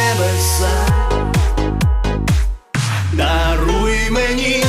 небеса, даруй мені.